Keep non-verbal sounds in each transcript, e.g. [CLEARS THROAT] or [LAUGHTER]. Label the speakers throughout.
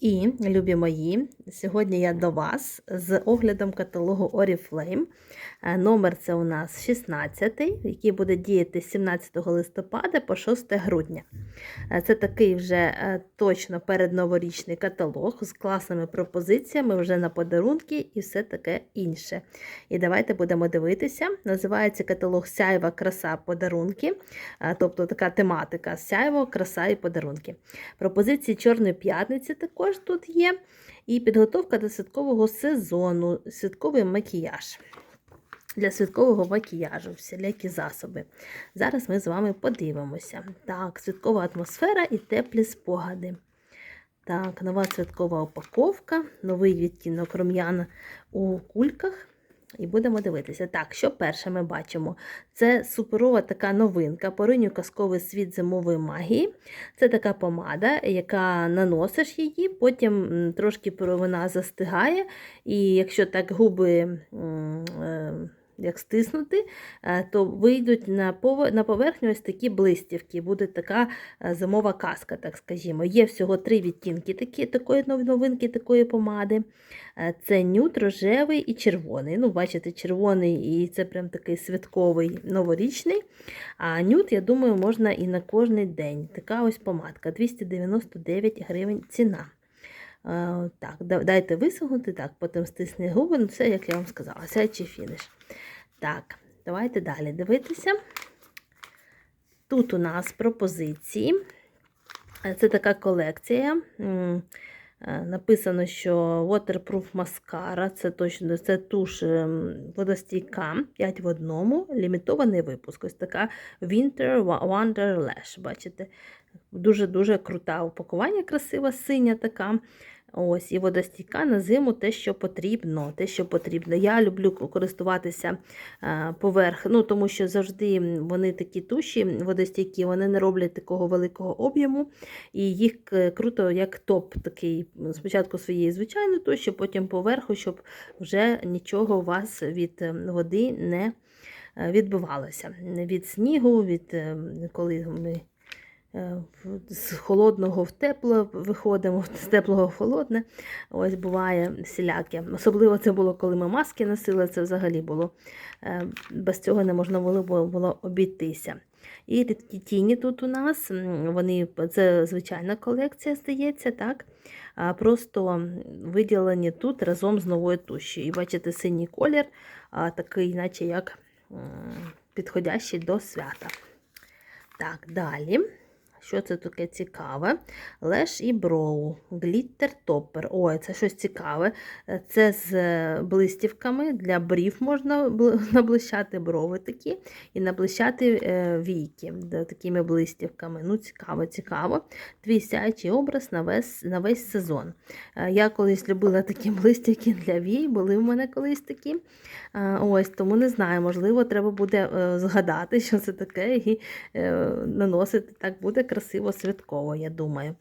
Speaker 1: І, любі мої, сьогодні я до вас з оглядом каталогу Oriflame. Е, Номер це у нас 16, який буде діяти з 17 листопада по 6 грудня. Е, Це такий вже е, точно передноворічний каталог з класними пропозиціями вже на подарунки і все таке інше. І давайте будемо дивитися. Називається каталог Сяйва, краса, подарунки, тобто така тематика сяйво, краса і подарунки. Пропозиції Чорної п'ятниці також тут є. І підготовка до святкового сезону, святковий макіяж. Для святкового макіяжу, всілякі засоби. Зараз ми з вами подивимося. Так, святкова атмосфера і теплі спогади. Так, нова святкова упаковка, новий відтінок рум'яна у кульках. І будемо дивитися. Так, що перше ми бачимо? Це суперова така новинка, пориню казковий світ зимової магії. Це така помада, яка наносиш її, потім трошки вона застигає, і якщо так губи е, як стиснути, е, то вийдуть на поверхню ось такі блистівки. Буде така е, зимова казка, так скажімо. Є всього три відтінки такі, такої новинки, такої помади. Е, Це нюд, рожевий і червоний. Ну, бачите, червоний і це прям такий святковий новорічний. А нюд, я думаю, можна і на кожний день. Така ось помадка 299 гривень ціна. Так, дайте висохнути, так, потім стисни губи, ну все, як я вам сказала, сядь фініш. Так, давайте далі дивитися. Тут у нас пропозиції. Е, Це така колекція. Е, Написано, що Waterproof Mascara, це точно це туш ем, водостійка 5 в одному, лімітований випуск. Ось така Winter Wonder Lash. Бачите? Дуже-дуже крута упакування, красива, синя така. Ось, і водостійка на зиму те, що потрібно. Те, що потрібно. Я люблю користуватися е, поверх, ну, тому що завжди вони такі туші, водостійкі, вони не роблять такого великого об'єму, і їх е, круто, як топ такий. Спочатку своєї звичайної туші, потім поверху, щоб вже нічого у вас від е, води не е, відбивалося. Від снігу, від е, коли ми. Е, З холодного в тепло виходимо, з теплого в холодне. Ось буває всіляке. Особливо це було, коли ми маски носили, це взагалі було. е, Без цього не можна було, було- обійтися. І рідкі тіні тут у нас, вони, це звичайна колекція, здається, так? Просто виділені тут разом з новою тушю. І бачите, синій колір, а, такий, наче як підходящий до свята. Так, далі. Що це таке цікаве? Леш і броу, гліттер топпер. Ой, це щось цікаве. Е, Це з е, блистівками для брів можна [LAUGHS] наблищати брови такі і наблищати е, війки такими блистівками. Ну, цікаво, цікаво. Твій сяючий образ на весь, на весь сезон. Я колись любила такі блистівки для вій, були в мене колись такі. Ось, тому не знаю, можливо, треба буде згадати, що це таке, і наносити так буде красиво святково, я думаю.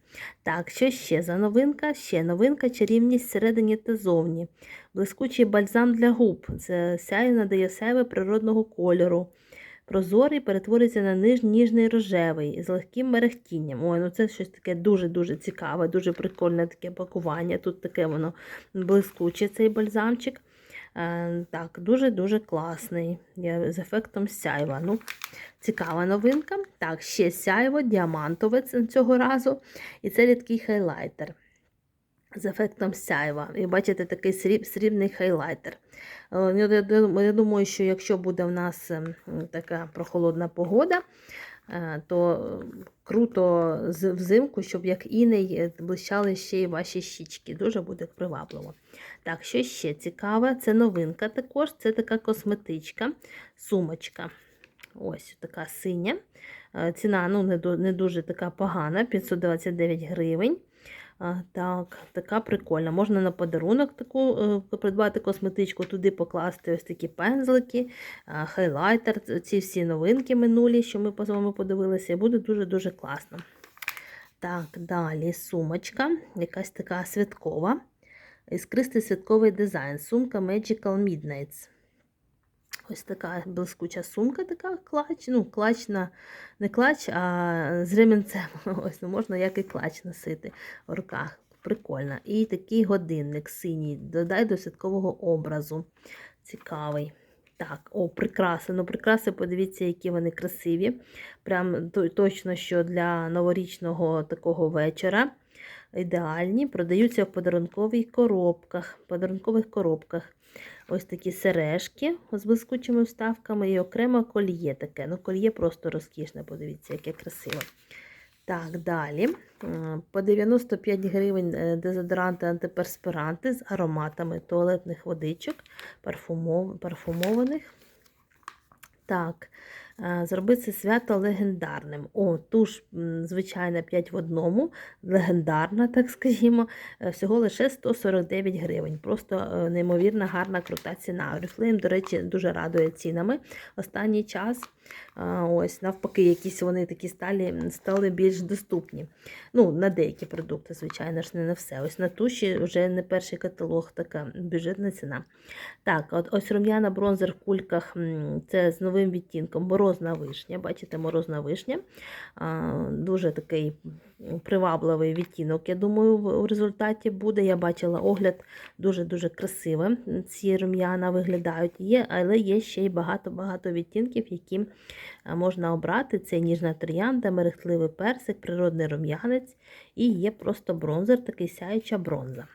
Speaker 1: Так, що ще за новинка? Ще новинка чарівність всередині та зовні. Блискучий бальзам для губ. Це сяю надає сяйве природного кольору. Прозорий перетворюється на ниж, ніжний рожевий з легким мерехтінням. Ой, ну це щось таке дуже-дуже цікаве, дуже прикольне таке пакування. Тут таке воно блискуче, цей бальзамчик. Е, Так, дуже-дуже класний. Я з ефектом сяйва. Ну, цікава новинка. Так, ще сяйво, діамантове цього разу. І це рідкий хайлайтер з ефектом сяйва. І бачите, такий сріб, срібний хайлайтер. Е, Я, я- думаю, що якщо буде в нас ем, така прохолодна погода, е, то круто взимку, щоб як іней е, блищали ще й ваші щічки. Дуже буде привабливо. Так, що ще цікаве, це новинка також, це така косметичка, сумочка. Ось така синя. Е, Ціна ну, не, не дуже така погана, 529 гривень. Так, така прикольна. Можна на подарунок таку е, придбати косметичку, туди покласти ось такі пензлики, хайлайтер, ці всі новинки минулі, що ми з вами подивилися, і буде дуже-дуже класно. Так, далі сумочка, якась така святкова. Іскристий святковий дизайн. Сумка Magical Midnights. Ось така блискуча сумка, така клач, ну, клачна, не клач, а з ремінцем. [LAUGHS] Ось, ну, можна як і клач носити в руках. прикольна. І такий годинник синій, додай до святкового образу. Цікавий. Так, о, прикраси. Ну, прикраси, подивіться, які вони красиві. Прям точно, що для новорічного такого вечора ідеальні. Продаються в подарункових коробках. подарункових коробках. Ось такі сережки з блискучими вставками і окремо кольє таке. Ну, кольє просто розкішне, подивіться, яке красиве. Так, далі. Е, По 95 гривень е, дезодоранти антиперспиранти з ароматами туалетних водичок, парфумов... парфумованих. Так, е, зроби це свято легендарним. О, туш, звичайна 5 в одному, легендарна, так скажімо, е, всього лише 149 гривень. Просто е, неймовірна, гарна, крута ціна. Oriflame, до речі, дуже радує цінами останній час. Ось, навпаки, якісь вони такі стали, стали більш доступні. Ну, на деякі продукти, звичайно ж, не на все. Ось на туші вже не перший каталог, така бюджетна ціна. Так, от ось рум'яна бронзер в кульках, це з новим відтінком морозна вишня. Бачите, морозна вишня. Дуже такий привабливий відтінок, я думаю, в результаті буде. Я бачила огляд дуже-дуже красиве. Ці рум'яна виглядають, є, але є ще й багато-багато відтінків, які можна обрати. Це ніжна троянда, мерехтливий персик, природний рум'янець і є просто бронзер, такий сяюча бронза.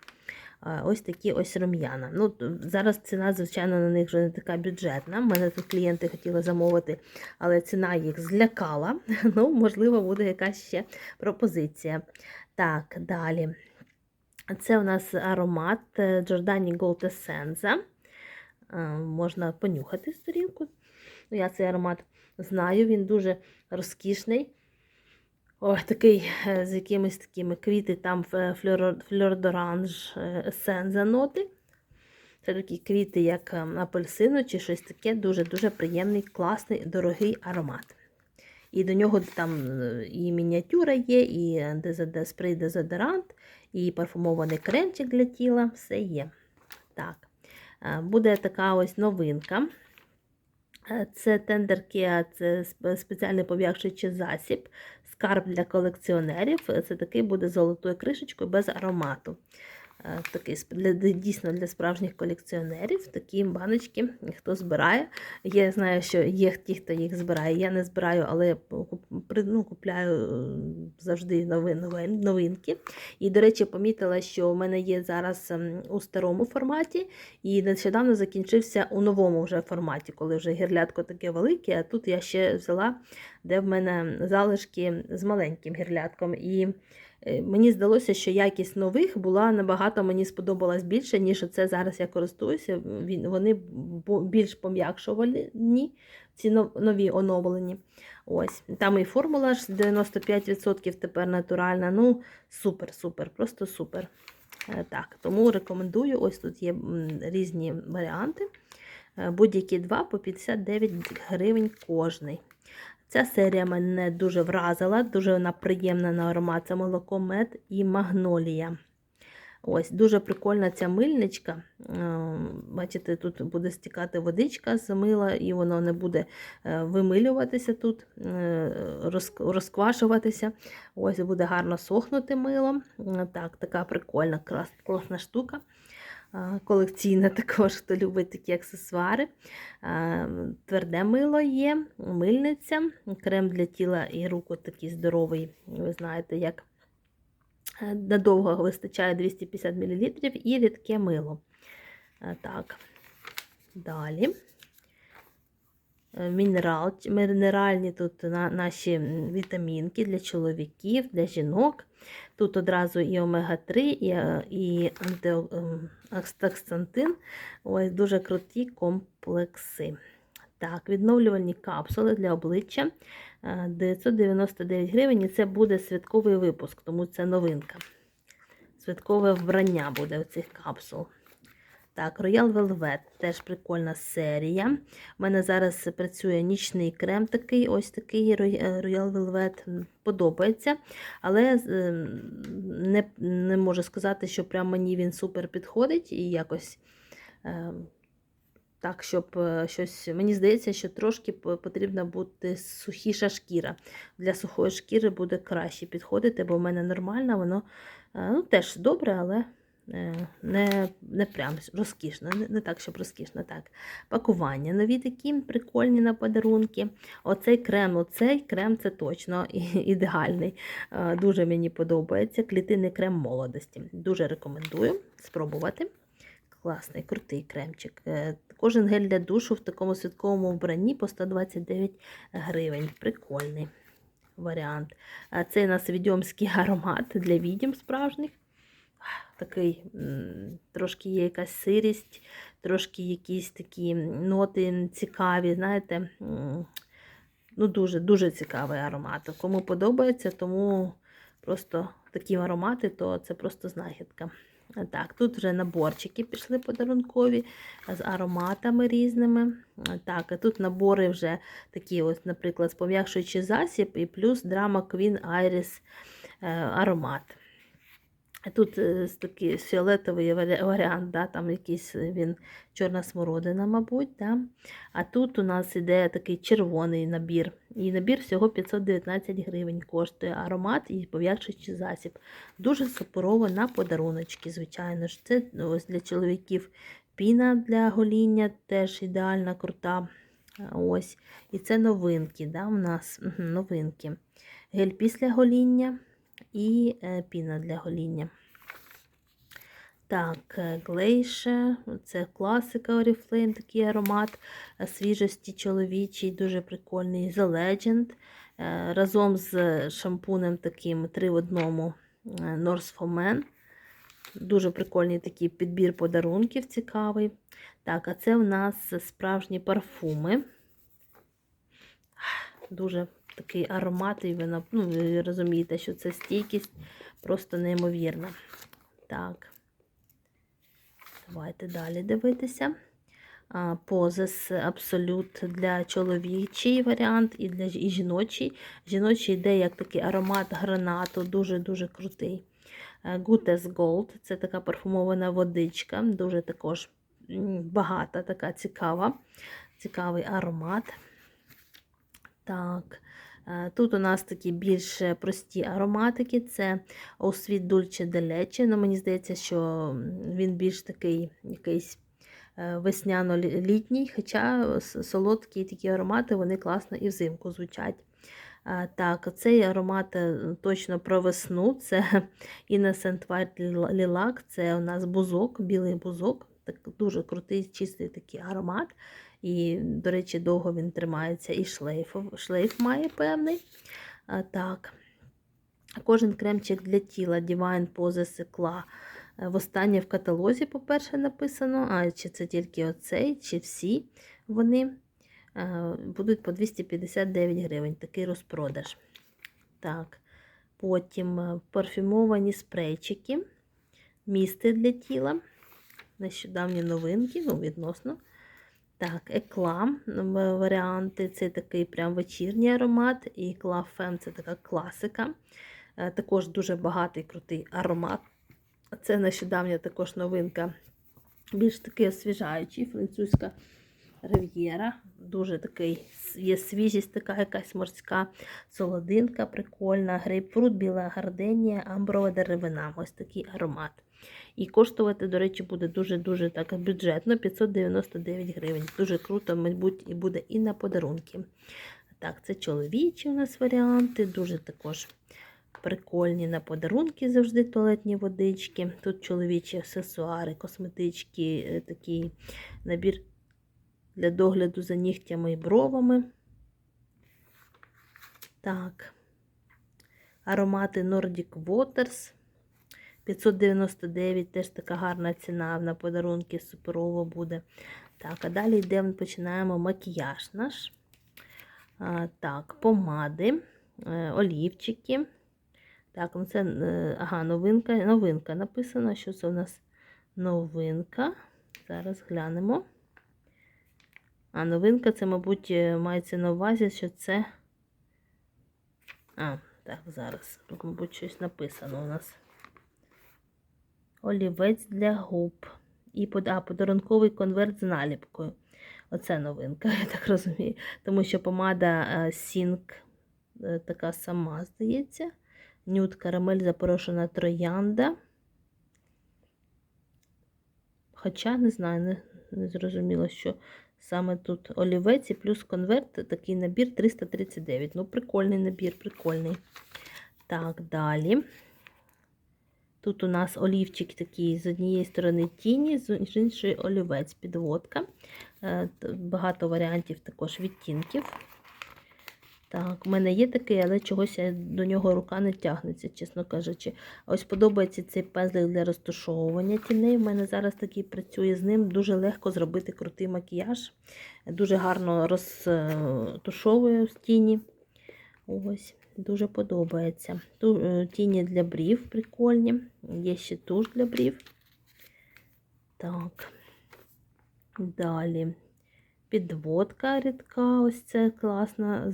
Speaker 1: Ось такі ось рум'яна. Ну, зараз ціна, звичайно, на них вже не така бюджетна. У мене тут клієнти хотіли замовити, але ціна їх злякала. [LAUGHS] Ну, можливо, буде якась ще пропозиція. Так, далі. Це у нас аромат е, Giordani Gold Essenza. Е, Можна понюхати сторінку. Ну, я цей аромат знаю, він дуже розкішний. Ой, такий е, з якимись такими квіти, там е, фльордоранж есенза ноти. Це такі квіти, як е, апельсину чи щось таке. Дуже-дуже приємний, класний, дорогий аромат. І до нього там і мініатюра є, і спрей дезодорант, і парфумований кремчик для тіла. Все є. Так. Буде така ось новинка. Це Care, це спеціальний пом'якшуючий засіб, скарб для колекціонерів. Е, Це такий буде золотою кришечкою без аромату. Е, Такий для, дійсно для справжніх колекціонерів. Такі баночки, хто збирає. Я знаю, що є ті, хто їх збирає. Я не збираю, але ну, купляю завжди нови, новин, новинки. І, до речі, помітила, що у мене є зараз ем, у старому форматі, і нещодавно закінчився у новому вже форматі, коли вже гірлядко таке велике, а тут я ще взяла, де в мене залишки з маленьким гірлядком. І мені здалося, що якість нових була набагато мені сподобалась більше, ніж це зараз я користуюся. Вони більш пом'якшувані, ці нові оновлені. Ось. Там і формула ж 95% тепер натуральна. Ну, супер, супер, просто супер. Е, Так, тому рекомендую. Ось тут є різні варіанти. Е, Будь-які два по 59 гривень кожний. Ця серія мене дуже вразила, дуже вона приємна на аромат. Це молоко мед і магнолія. Ось, дуже прикольна ця мильничка. Е, Бачите, тут буде стікати водичка з мила, і воно не буде е, вимилюватися тут, е, розквашуватися. Ось буде гарно сохнути милом. Так, така прикольна, класна штука. Колекційна [LAUGHS] також, хто любить такі аксесуари. Тверде мило є, мильниця, крем для тіла і рук такий здоровий. Ви знаєте, як Е, надовго вистачає 250 мл і рідке мило. Так, далі. Мінерал, мінеральні тут на, наші вітамінки для чоловіків, для жінок. Тут одразу і омега-3, і, е, і антиоксантин. Ось дуже круті комплекси. Так, відновлювальні капсули для обличчя е, 999 гривень. І це буде святковий випуск, тому це новинка. Святкове вбрання буде у цих капсул. Так, Royal Velvet теж прикольна серія. У мене зараз працює нічний крем такий, ось такий Roy- Royal Velvet. Подобається. Але е, не, не можу сказати, що прям мені він супер підходить і якось. е, Так, щоб е, щось. Мені здається, що трошки потрібна бути сухіша шкіра. Для сухої шкіри буде краще підходити, бо в мене нормальна, воно Е, Ну, теж добре, але е, не, не прям розкішно, не, не так, щоб розкішно. так. Пакування нові такі прикольні на подарунки. Оцей крем, оцей крем це точно ідеальний. Е, Дуже мені подобається. Клітинний крем молодості. Дуже рекомендую спробувати. Класний, крутий кремчик. Е, Кожен гель для душу в такому святковому вбранні по 129 гривень. Прикольний варіант. Це у нас відьомський [LAUGHS] аромат для відьом справжніх. Такий трошки є якась сирість, трошки якісь такі ноти цікаві, знаєте. Ну, дуже, дуже цікавий аромат. Кому подобається, тому просто такі аромати, то це просто знахідка. Так, тут вже наборчики пішли подарункові з ароматами різними. Так, а тут набори вже такі, ось, наприклад, пом'якшуючий засіб і плюс Drama Queen Iris е, аромат. Тут е, такий фіолетовий варіант, да, там якийсь е, він чорна смородина, мабуть. Да. А тут у нас іде такий червоний набір. І набір всього 519 гривень коштує аромат і пом'якшуючий засіб. Дуже супорово на подаруночки, звичайно ж. Це ось для чоловіків піна для гоління, теж ідеальна, крута. Ось. І це новинки. Да, у нас новинки. Гель після гоління і е, піна для гоління. Так, е, Глейше, це класика Oriflame, такий аромат е, свіжості чоловічий, дуже прикольний. The Legend. Разом з шампунем таким 3 в одному North for Men. Дуже прикольний такий підбір подарунків цікавий. Так, а це у нас справжні парфуми. Дуже такий аромат, і ви, ну, розумієте, що це стійкість просто неймовірна. Так. Давайте далі дивитися. Позис абсолют для чоловічий варіант і для і жіночий. Жіночий йде як такий аромат гранату, дуже-дуже крутий. Е, Gutes Gold це така парфумована водичка, дуже також багата, така цікава, цікавий аромат. Так. Е, Тут у нас такі більш прості ароматики. Це Освіт Дульче Делече. Ну, мені здається, що він більш такий якийсь е, весняно-літній, хоча солодкі такі аромати вони класно і взимку звучать. Так, цей аромат е, точно про весну. Це [LAUGHS] Innocent White Lilac, це у нас бузок, білий бузок. Так, дуже крутий, чистий такий аромат. І, до речі, довго він тримається і шлейф, шлейф має певний. А, так. Кожен кремчик для тіла Divine Pose Секла. Востаннє в каталозі, по-перше, написано, а чи це тільки оцей, чи всі вони е, будуть по 259 гривень. Такий розпродаж. Так. Потім е, парфюмовані спрейчики, місти для тіла. Нещодавні новинки, ну, відносно. Так, екла варіанти. Це такий прям вечірній аромат. І екла Фем це така класика. Е, Також дуже багатий крутий аромат. Це нещодавня також новинка. Більш такий освіжаючий, французька рив'єра. Дуже такий є свіжість, така якась морська солодинка, прикольна. Грейпфрут, біла гарденія, амброва деревина. Ось такий аромат. І коштувати, до речі, буде дуже-дуже так бюджетно 599 гривень. Дуже круто, мабуть, і буде і на подарунки. Так, це чоловічі у нас варіанти, дуже також прикольні на подарунки завжди туалетні водички. Тут чоловічі аксесуари, косметички, е, такий набір для догляду за нігтями і бровами. Так. Аромати Nordic Waters. 599, теж така гарна ціна на подарунки, суперово буде. Так, а далі йдемо, починаємо макіяж наш. А, так, помади, е, олівчики. Так, ну це е, ага, новинка, новинка написано, що це у нас новинка. Зараз глянемо. А, новинка це, мабуть, е, мається на увазі, що це. А, так, зараз. Тут, мабуть, щось написано у нас. Олівець для губ. І а, подарунковий конверт з наліпкою. Оце новинка, [LAUGHS] я так розумію. Тому що помада Сінк така сама, здається. Нюд карамель запорошена троянда. Хоча не знаю, не, не зрозуміло, що саме тут олівець і плюс конверт, такий набір 339. Ну, прикольний набір, прикольний. Так, далі. Тут у нас олівчик такий з однієї сторони тіні, з іншої олівець, підводка. Е, Багато варіантів також відтінків. Так, у мене є такий, але чогось до нього рука не тягнеться, чесно кажучи. Ось подобається цей пензлик для розташовування тіней. У мене зараз такий працює з ним. Дуже легко зробити крутий макіяж. Дуже гарно розтушовує в тіні. Ось, дуже подобається. Е, тіні для брів прикольні. Є ще туш для брів. Так. Далі. Підводка рідка, ось це класна. Е,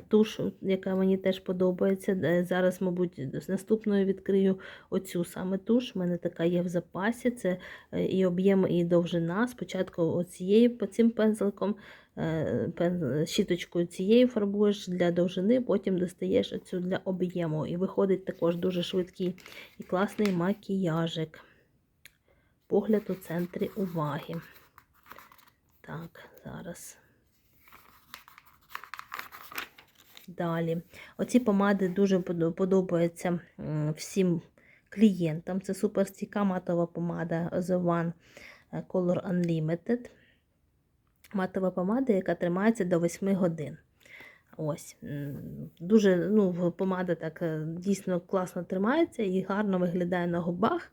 Speaker 1: Туш, яка мені теж подобається. Е, Зараз, мабуть, з наступною відкрию оцю саме туш. У мене така є в запасі. Це е, і об'єм, і довжина. Спочатку оцією по цим пензликом, е, щіточкою цією фарбуєш для довжини, потім достаєш оцю для об'єму. І виходить також дуже швидкий і класний макіяжик. Погляд у центрі уваги. Так, зараз. Далі. Оці помади дуже подобаються всім клієнтам. Це суперстійка матова помада The One Color Unlimited. Матова помада, яка тримається до 8 годин. Ось. Дуже ну, помада так е, дійсно класно тримається і гарно виглядає на губах.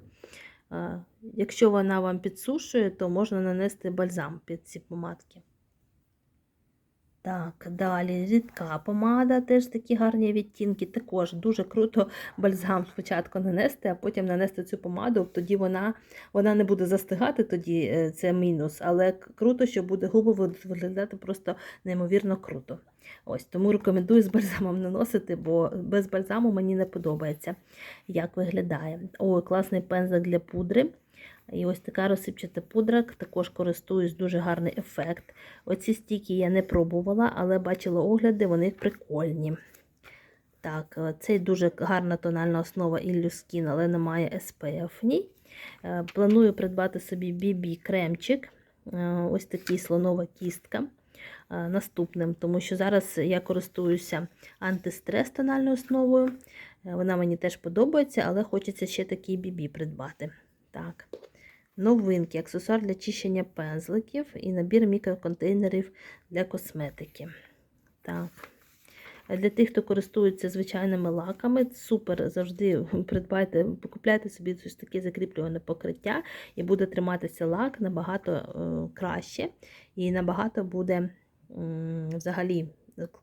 Speaker 1: Е, Якщо вона вам підсушує, то можна нанести бальзам під ці помадки. Так, далі рідка помада, теж такі гарні відтінки. Також дуже круто бальзам спочатку нанести, а потім нанести цю помаду, тоді вона вона не буде застигати, тоді е, це мінус, але круто, що буде губи виглядати просто неймовірно круто. Ось, тому рекомендую з бальзамом наносити, бо без бальзаму мені не подобається, як виглядає. О, класний пензлик для пудри. І ось така розсипчата пудра, також користуюсь, дуже гарний ефект. Оці стіки я не пробувала, але бачила огляди, вони прикольні. Так, е, це дуже гарна тональна основа Illuskin, але немає SPF в. Е, Планую придбати собі BB кремчик. Е, Ось такий слонова кістка наступним, тому що зараз я користуюся антистрес тональною основою. Вона мені теж подобається, але хочеться ще такий BB придбати. Так. Новинки, аксесуар для чищення пензликів і набір мікроконтейнерів для косметики. Так. Для тих, хто користується звичайними лаками, супер завжди придбайте, покупляйте собі щось таке закріплюване покриття, і буде триматися лак набагато е, краще, і набагато буде взагалі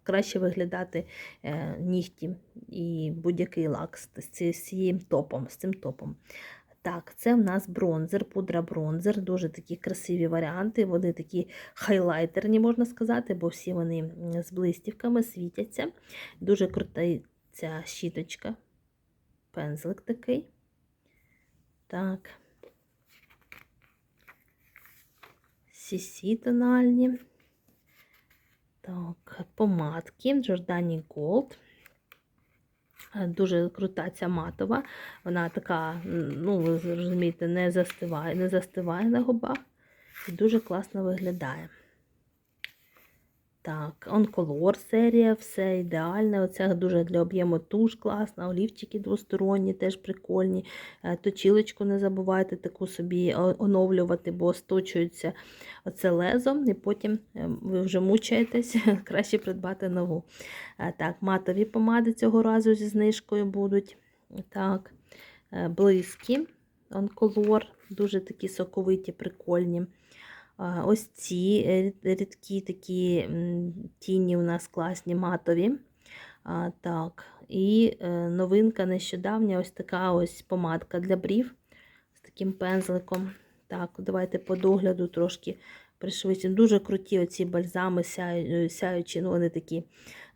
Speaker 1: краще виглядати е, нігті і будь-який лак з, з, з цим топом. З цим топом. Так, це в нас бронзер, пудра бронзер, дуже такі красиві варіанти. Вони такі хайлайтерні, можна сказати, бо всі вони з блистівками світяться. Дуже крута ця щіточка. Пензлик такий. Так. Сісі тональні. Так, помадки Giordani Gold. Е, Дуже крута ця матова. Вона така, ну, ви зрозумієте, не застиває, не застиває на губах і дуже класно виглядає. Так, Oncolor серія, все ідеальне. Оце дуже для об'єму туш класна, олівчики двосторонні, теж прикольні. Е, Точілочку не забувайте таку собі оновлювати, бо сточується оце лезо, і потім е, ви вже мучаєтесь, [LAUGHS] краще придбати нову. Е, Так, матові помади цього разу зі знижкою будуть. Так, е, блиски, Oncolor, дуже такі соковиті, прикольні. Ось ці е, рідкі такі тіні у нас класні матові. Так. І е, новинка нещодавня ось така ось помадка для брів з таким пензликом. Так, давайте по догляду трошки пришвидшимо. Дуже круті оці бальзами сяючі, ну вони такі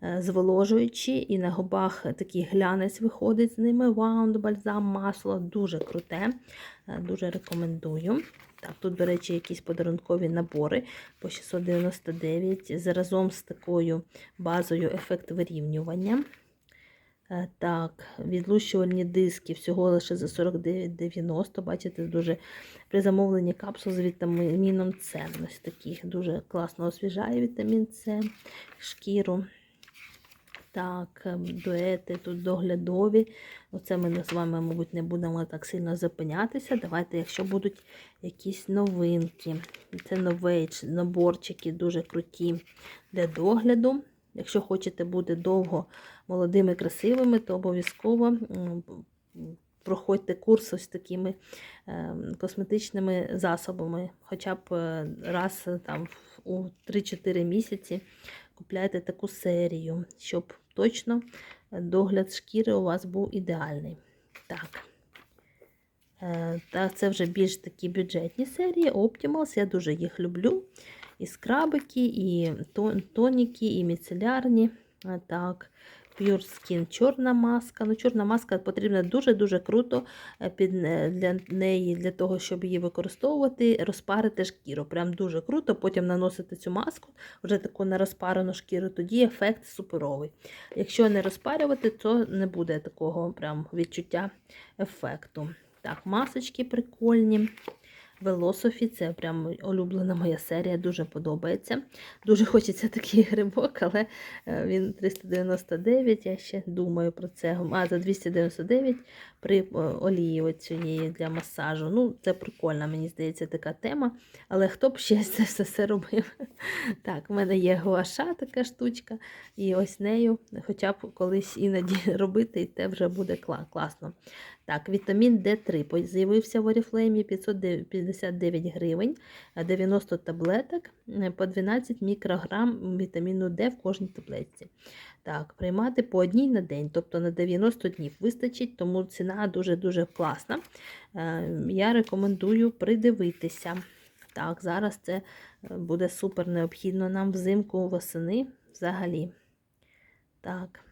Speaker 1: е, зволожуючі, і на губах такий глянець виходить з ними. Ваунд, бальзам, масло. Дуже круте. Дуже рекомендую. Так, тут, до речі, якісь подарункові набори по 699 з- разом з такою базою ефект вирівнювання. Е, Так, відлущувальні диски всього лише за 49,90. Бачите, дуже при замовленні капсул з вітаміном С. Ось такі дуже класно освіжає вітамін С, шкіру. Так, ем, дуети тут доглядові. Оце ми з вами, мабуть, не будемо так сильно зупинятися. Давайте, якщо будуть якісь новинки. Це новейдж, наборчики дуже круті для догляду. Якщо хочете бути довго молодими, красивими, то обов'язково проходьте курс ось такими ем, косметичними засобами. Хоча б е, раз е, там у 3-4 місяці купляйте таку серію, щоб точно догляд шкіри у вас був ідеальний. Так. Е, Та це вже більш такі бюджетні серії. Optimals, я дуже їх люблю. І скрабики, і тоніки, і міцелярні. Так, Pure Skin чорна маска. Ну, чорна маска потрібна дуже-дуже круто е, під, е, для неї, для того, щоб її використовувати, розпарити шкіру. Прям дуже круто. Потім наносити цю маску, вже таку на розпарену шкіру, тоді ефект суперовий. Якщо не розпарювати, то не буде такого прям відчуття ефекту. Так, масочки прикольні. Велософі, це прям улюблена моя серія, дуже подобається. Дуже хочеться такий грибок, але е, він 399, я ще думаю про це. А за 299 при е, олії цієї для масажу. Ну, це прикольна, мені здається, така тема. Але хто б ще це все, все робив? [LAUGHS] Так, в мене є гуаша така штучка, і ось нею хоча б колись іноді [LAUGHS] робити, і це вже буде класно. Так, вітамін D3 з'явився в Oriflame 559 гривень, 90 таблеток е, по 12 мікрограм вітаміну D в кожній таблетці. Так, приймати по одній на день, тобто на 90 днів вистачить, тому ціна дуже-дуже класна. Е, Я рекомендую придивитися. Так, зараз це е, буде супер необхідно нам взимку восени взагалі. Так,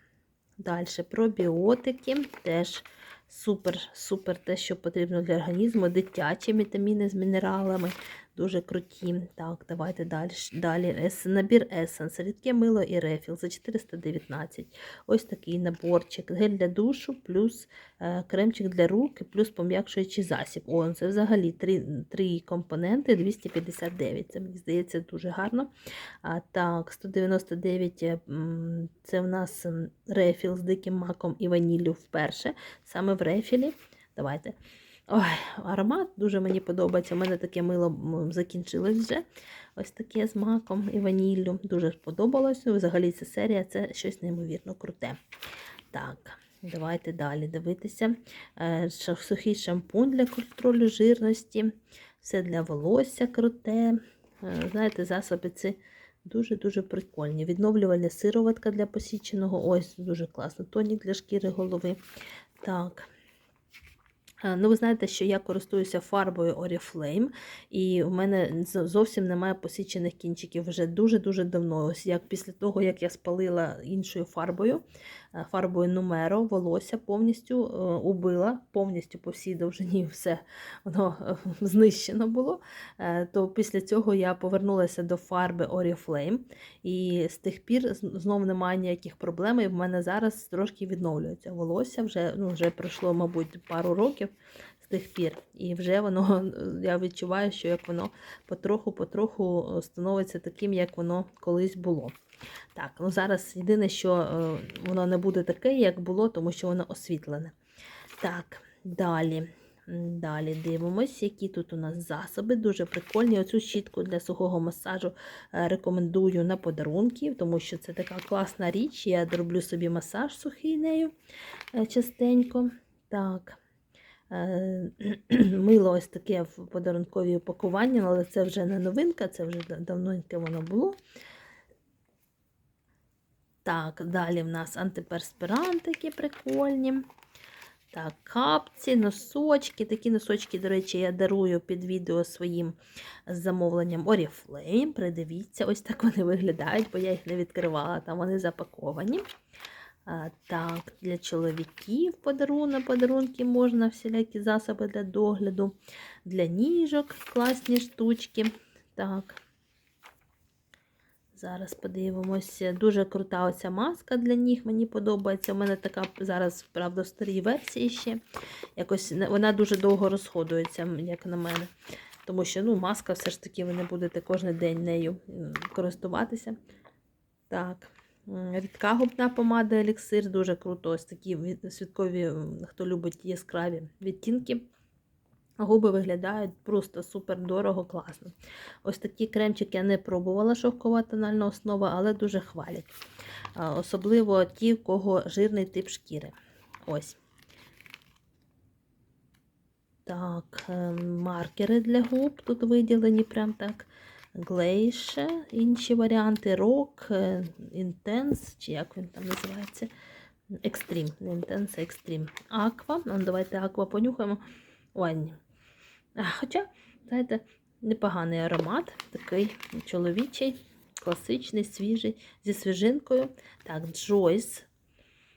Speaker 1: далі пробіотики теж супер, супер те, що потрібно для організму. Дитячі вітаміни з мінералами. Дуже круті. Так, давайте далі. далі. Набір Essence, рідке мило і рефіл за 419. Ось такий наборчик. Гель для душу, плюс е, кремчик для рук, плюс пом'якшуючий засіб. О, це взагалі три, три компоненти 259. Це мені здається дуже гарно. А, так, 199 е, це в нас рефіл з диким маком і ваніллю вперше. Саме в рефілі. Давайте. Ой, аромат дуже мені подобається. У мене таке мило закінчилось вже. Ось таке з маком і ваніллю. Дуже сподобалось. Взагалі ця серія це щось неймовірно круте. Так, давайте далі дивитися. Е, Сухий шампунь для контролю жирності. Все для волосся круте. Е, Знаєте, засоби ці дуже-дуже прикольні. Відновлювальна сироватка для посіченого. Ось дуже класно. Тонік для шкіри голови. Так. Е, Ну, ви знаєте, що я користуюся фарбою Oriflame, і в мене зовсім немає посічених кінчиків вже дуже-дуже давно. Ось як після того, як я спалила іншою фарбою, фарбою Нумеро волосся повністю е, убила, повністю по всій довжині все воно е, знищено було. Е, То після цього я повернулася до фарби Oriflame, і з тих пір знову знов немає ніяких проблем. І в мене зараз трошки відновлюється волосся. Вже ну вже пройшло, мабуть, пару років тих пір. І вже воно [LAUGHS] я відчуваю, що як воно потроху-потроху е, становиться таким, як воно колись було. Так, ну зараз єдине, що е, воно не буде таке, як було, тому що воно освітлене. Так, далі. Далі дивимось, які тут у нас засоби. Дуже прикольні. Оцю щітку для сухого масажу е, рекомендую на подарунки, тому що це така класна річ. Я роблю собі масаж сухий нею частенько. Так. Е, [CLEARS THROAT] Мило ось таке в подарункові упакуванні, але це вже не новинка, це вже да- давненьке воно було. Так, далі в нас антиперспірантики прикольні. Так, капці, носочки. Такі носочки, до речі, я дарую під відео своїм замовленням Oriflame. Придивіться, ось так вони виглядають, бо я їх не відкривала, там вони запаковані. Так, для чоловіків подарунок, подарунки можна, всілякі засоби для догляду, для ніжок класні штучки. Так. Зараз подивимося. Дуже крута оця маска для ніг. Мені подобається. У мене така зараз, правда, в старій версії ще. Якось вона дуже довго розходується, як на мене. Тому що ну, маска все ж таки ви не будете кожен день нею користуватися. Так. Рідка губна помада еліксир, дуже круто. Ось такі святкові, хто любить яскраві відтінки. Губи виглядають просто супер дорого, класно. Ось такі кремчики я не пробувала шовкова тональна основа, але дуже хвалять. Особливо ті, в кого жирний тип шкіри. Ось. Так, е, маркери для губ тут виділені прям так. Глейше, інші варіанти, рок, інтенс, чи як він там називається. Екстрім, не інтенс, а екстрім. Аква. Ну, давайте аква понюхаємо. Ой. Хоча, знаєте, непоганий аромат, такий чоловічий, класичний, свіжий, зі свіжинкою. Так, Джойс,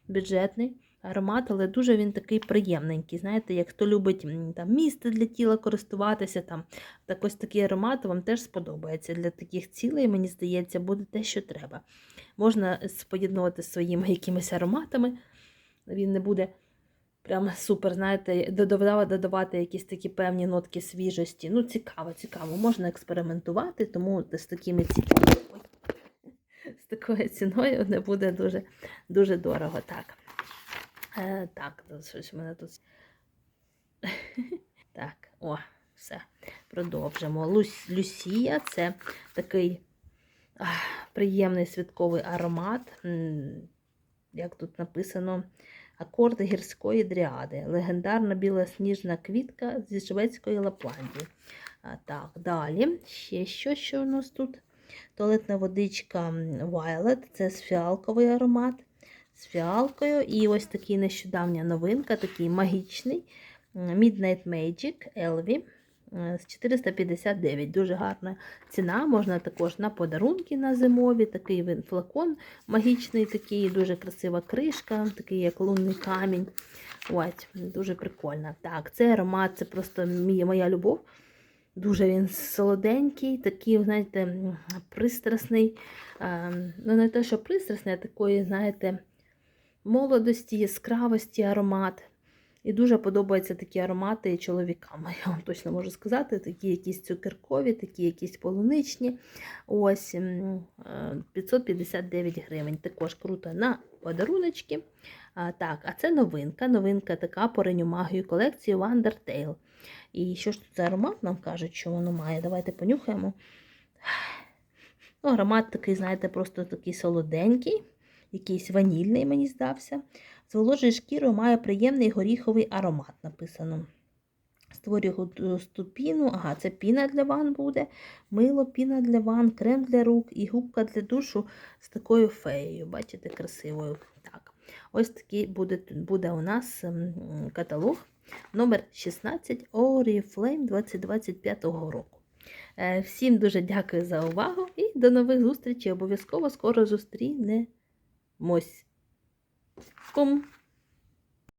Speaker 1: бюджетний аромат, але дуже він такий приємненький. Знаєте, як хто любить там, місце для тіла користуватися, там, так ось такий аромат вам теж сподобається. Для таких цілей, мені здається, буде те, що треба. Можна споєднувати з своїми якимись ароматами. Він не буде прям супер, знаєте, додавати, додавати якісь такі певні нотки свіжості. Ну, цікаво, цікаво. Можна експериментувати, тому з такими цінами. [LAUGHS] З такою ціною не буде дуже, дуже дорого. Так. Е, так, щось в мене тут. [LAUGHS] так, о, все. Продовжимо. Лус, Люсія це такий ах, приємний святковий аромат. Як тут написано, акорди гірської дріади. Легендарна білосніжна квітка зі шведської Лапландії. А, так, далі. Ще що, що у нас тут? Туалетна водичка Violet, це фіалковий аромат. З фіалкою. І ось такий нещодавня новинка, такий магічний. Midnight Magic Elvie е, з 459. Дуже гарна ціна. Можна також на подарунки на зимові. Такий він флакон магічний, такий, дуже красива кришка, такий як лунний камінь. Ось, дуже прикольно. Так, це аромат, це просто мій, моя любов. Дуже він солоденький, такий, знаєте, пристрасний. Ем, Ну, не те, що пристрасний, а такої, знаєте, молодості, яскравості аромат. І дуже подобаються такі аромати чоловікам. Я вам точно можу сказати, такі якісь цукеркові, такі якісь полуничні. Ось е, 559 гривень. Також круто на подаруночки. А, так, а це новинка. Новинка така по Реню магію колекції Wondertale. І що ж тут за аромат нам кажуть, що воно має? Давайте понюхаємо. Ну, аромат такий, знаєте, просто такий солоденький, якийсь ванільний, мені здався. Зволожує шкіру, має приємний горіховий аромат, написано. Створює густу піну. Ага, це піна для ван буде, мило, піна для ван, крем для рук і губка для душу з такою феєю. Бачите, красивою. Так, ось такий буде, буде у нас каталог номер 16 Oriflame 2025 року. Е, Всім дуже дякую за увагу і до нових зустрічей. Обов'язково скоро зустрінемось. Пум!